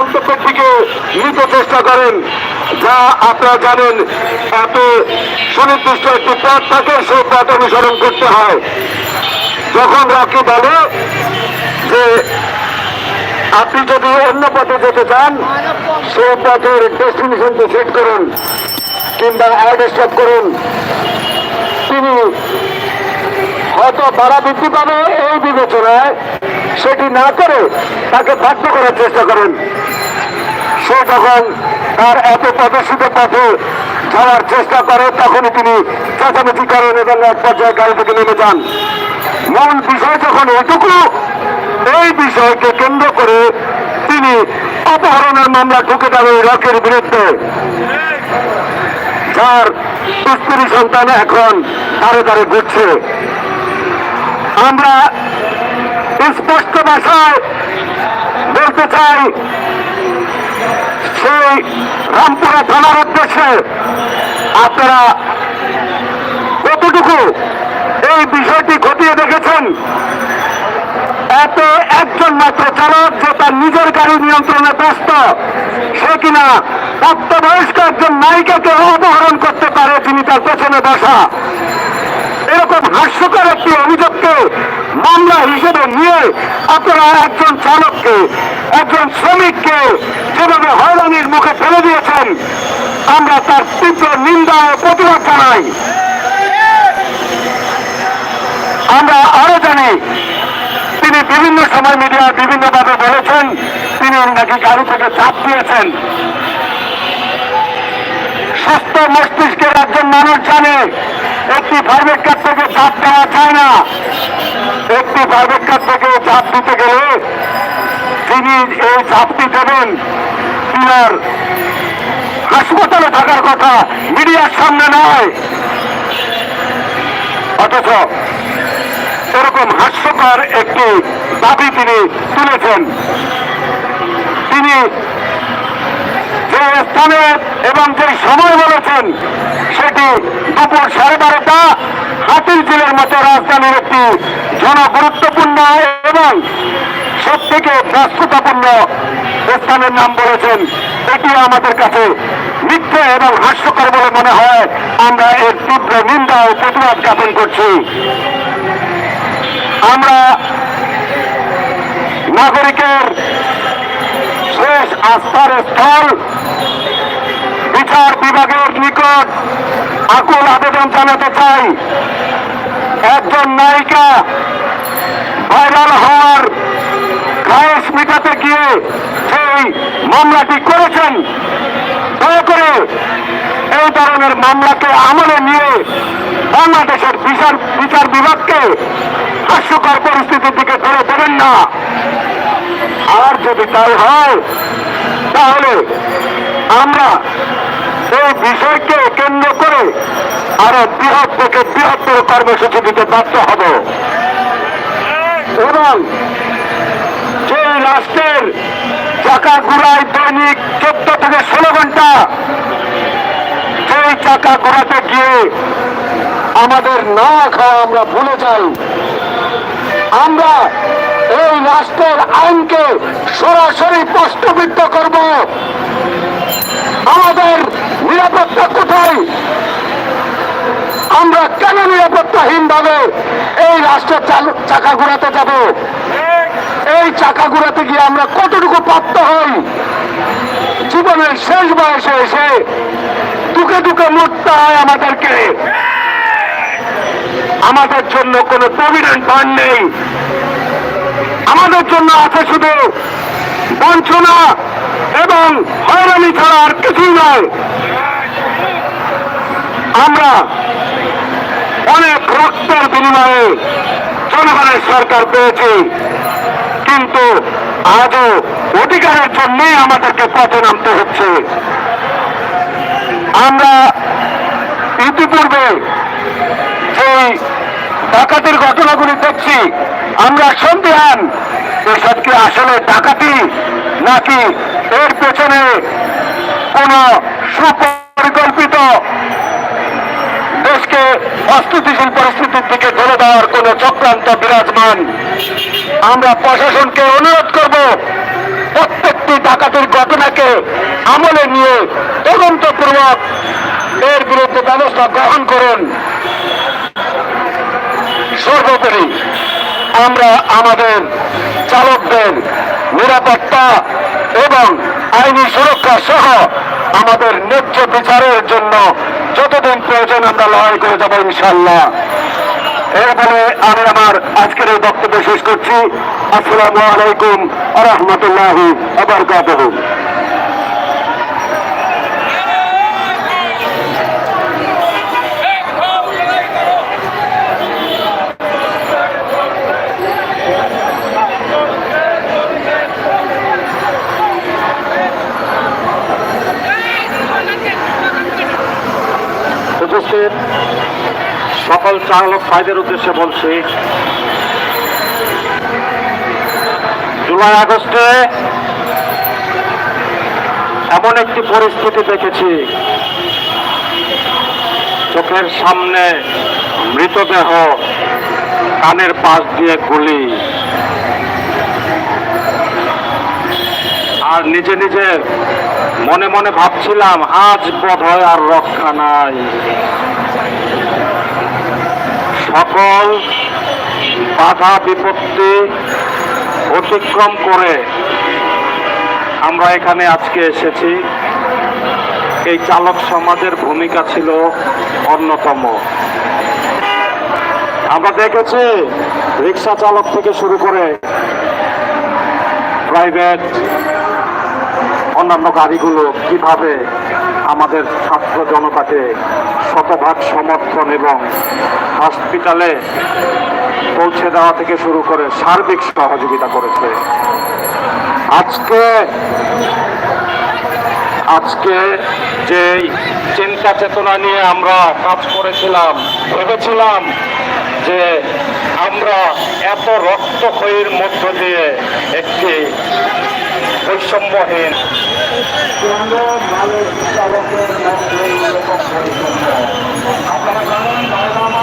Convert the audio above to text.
মতো নিতে চেষ্টা করেন। যা আপনারা জানেন, এত সুনির্দিষ্ট একটি পথ থাকে, সেই পথ অনুসরণ করতে হয়। যখন রকি বলে যে, আপনি যদি অন্য পথে যেতে চান, সেই পথের ডেস্টিনেশনকে সেট করুন কিংবা অ্যাড স্টপ করুন। তিনি হয়তো বাড়া বৃদ্ধি পাবে এই বিবেচনায়। সেটি না করে তাকে বাধ্য করার চেষ্টা করেন। সে যখন তার এত প্রদর্শিত পথে যাওয়ার চেষ্টা করে, তখনই তিনি চেঁচামেচি করেন এবং এক পর্যায়ে গাড়ি থেকে নেমে যান। মূল বিষয় যখন এটুকু এই বিষয়কে কেন্দ্র করে তিনি অপহরণের মামলা ঢুকে যাবে রকের বিরুদ্ধে। যার স্ত্রী সন্তান এখন তারে তারে ঘুরছে। আমরা স্পষ্ট ভাষায় বলতে চাই সেই রামপুরা থানার উদ্দেশ্যে আপনারা কতটুকু এই বিষয়টি খতিয়ে দেখেছেন? এত একজন মাত্র চালক যে তার নিজের গাড়ি নিয়ন্ত্রণে ব্যস্ত, সে কিনা প্রাপ্তবয়স্ক একজন নায়িকাকে অপহরণ করতে পারে, যিনি তার পেছনে বসা। এরকম হাস্যকর একটি মামলা হিসেবে নিয়ে আপনারা একজন চালককে, একজন শ্রমিককে যেভাবে হয়রানির মুখে ফেলে দিয়েছেন, আমরা তার তীব্র নিন্দা ও প্রতিবাদ জানাই। আমরা আরও জানি, তিনি বিভিন্ন সময় মিডিয়ায় বিভিন্নভাবে বলেছেন, তিনি নাকি গাড়ি থেকে চাপ দিয়েছেন। সুস্থ মস্তিষ্কের একজন মানুষ জানে, একটি প্রাইভেট কার থেকে চাপ দেওয়া যায় না। একটি প্রাইভেট থেকে চাপ দিতে গেলে তিনি এই চাপটি দেবেন তিনার হাসপাতালে থাকার কথা মিডিয়ার সামনে নয়। অথচ এরকম হাস্যকর একটি দাবি তিনি তুলেছেন। তিনি যে স্থানে এবং যে সময় বলেছেন, সেটি দুপুর সাড়ে বারোটা হাতির ঝিলের মতো রাজধানীর একটি জনগুরুত্বপূর্ণ এবং সব থেকে ব্যস্ততাপূর্ণ স্থানের নাম বলেছেন, এটি আমাদের কাছে মিথ্যে এবং হাস্যকর বলে মনে হয়। আমরা এর তীব্র নিন্দা ও প্রতিবাদ জ্ঞাপন করছি। আমরা নাগরিকের শেষ আস্থার স্থল বিচার বিভাগের নিকট আকুল আবেদন জানাতে চাই। একজন নায়িকা ভাইরাল হওয়ার খায়েশ মেটাতে গিয়ে সেই মামলাটি করেছেন। দয়া করে এই ধরনের মামলাকে আমলে নিয়ে বাংলাদেশের বিচার বিচার বিভাগকে হাস্যকর পরিস্থিতির দিকে ধরে দেবেন না। আর যদি তাই হয়, তাহলে আমরা এই বিষয়কে কেন্দ্র করে আরও বৃহৎ থেকে বৃহত্তর কর্মসূচি দিতে বাধ্য হব। এবং সেই রাষ্ট্রের চাকা ঘুরায় দৈনিক চোদ্দ থেকে ষোলো ঘণ্টা সেই চাকা ঘোরাতে গিয়ে আমাদের না খাওয়া আমরা ভুলে যাই। আমরা এই রাষ্ট্রের আইনকে সরাসরি প্রশ্নবিদ্ধ করব। নিরাপত্তা কোথায়? আমরা কেন নিরাপত্তাহীন ভাবে এই রাষ্ট্রের চাকা ঘোরাতে যাব? এই চাকা ঘোরাতে গিয়ে আমরা কতটুকু প্রাপ্ত হই? জীবনের শেষ বয়সে এসে দুঃখে দুঃখে মরতে হয় আমাদেরকে। আমাদের জন্য কোনো প্রভিডেন্ট ফান্ড নেই। আমাদের জন্য আছে শুধু বঞ্চনা। এবং হয়রানি ছাড়া আর কিছুই নয় আমরা অনেক রক্তের বিনিময়ে জনগণের সরকার পেয়েছি, কিন্তু আজও অধিকারের জন্যই আমাদেরকে পথে নামতে হচ্ছে। আমরা ইতিপূর্বে যেই ডাকাতির ঘটনাগুলি দেখছি, আমরা সন্দেহান, এসব কি আসলে ডাকাতি নাকি পেছনে কোন সুপরিকল্পিত দেশকে অস্থিতিশীল পরিস্থিতির দিকে ধরে দেওয়ার কোন চক্রান্ত বিরাজমান। আমরা প্রশাসনকে অনুরোধ করব, প্রত্যেকটি ডাকাতির ঘটনাকে আমলে নিয়ে তদন্তপূর্বক এর বিরুদ্ধে ব্যবস্থা গ্রহণ করুন। সর্বোপরি আমরা আমাদের চালকদের নিরাপত্তা এবং আইনি সুরক্ষা সহ আমাদের ন্যায্য বিচারের জন্য যতদিন প্রয়োজন আমরা লড়াই করে যাব ইনশাল্লাহ এরপরে আমি আমার আজকের এই বক্তব্য শেষ করছি। আসসালামু আলাইকুম আহমতুল্লাহ আবার উপস্থিত চালক ভাইদের উদ্দেশ্যে বলছি, জুলাই আগস্টে এমন একটি পরিস্থিতি দেখেছি, চোখের সামনে মৃতদেহ কানের পাশ দিয়ে গুলি। আর নিজে নিজে মনে মনে ভাবছিলাম, আজ বোধ হয় আর রক্ষা নাই। সকল বাধা বিপত্তি অতিক্রম করে আমরা এখানে আজকে এসেছি। এই চালক সমাজের ভূমিকা ছিল অন্যতম। আমরা দেখেছি রিক্সা চালক থেকে শুরু করে প্রাইভেট অন্যান্য গাড়িগুলো কীভাবে আমাদের ছাত্র জনতাকে শতভাগ সমর্থন এবং হসপিটালে পৌঁছে দেওয়া থেকে শুরু করে সার্বিক সহযোগিতা করেছে। আজকে আজকে যে চিন্তা চেতনা নিয়ে আমরা কাজ করেছিলাম, ভেবেছিলাম যে আমরা এত রক্তক্ষয়ীর মধ্য দিয়ে একটি বৈষম্যহীন আপনারা জানেন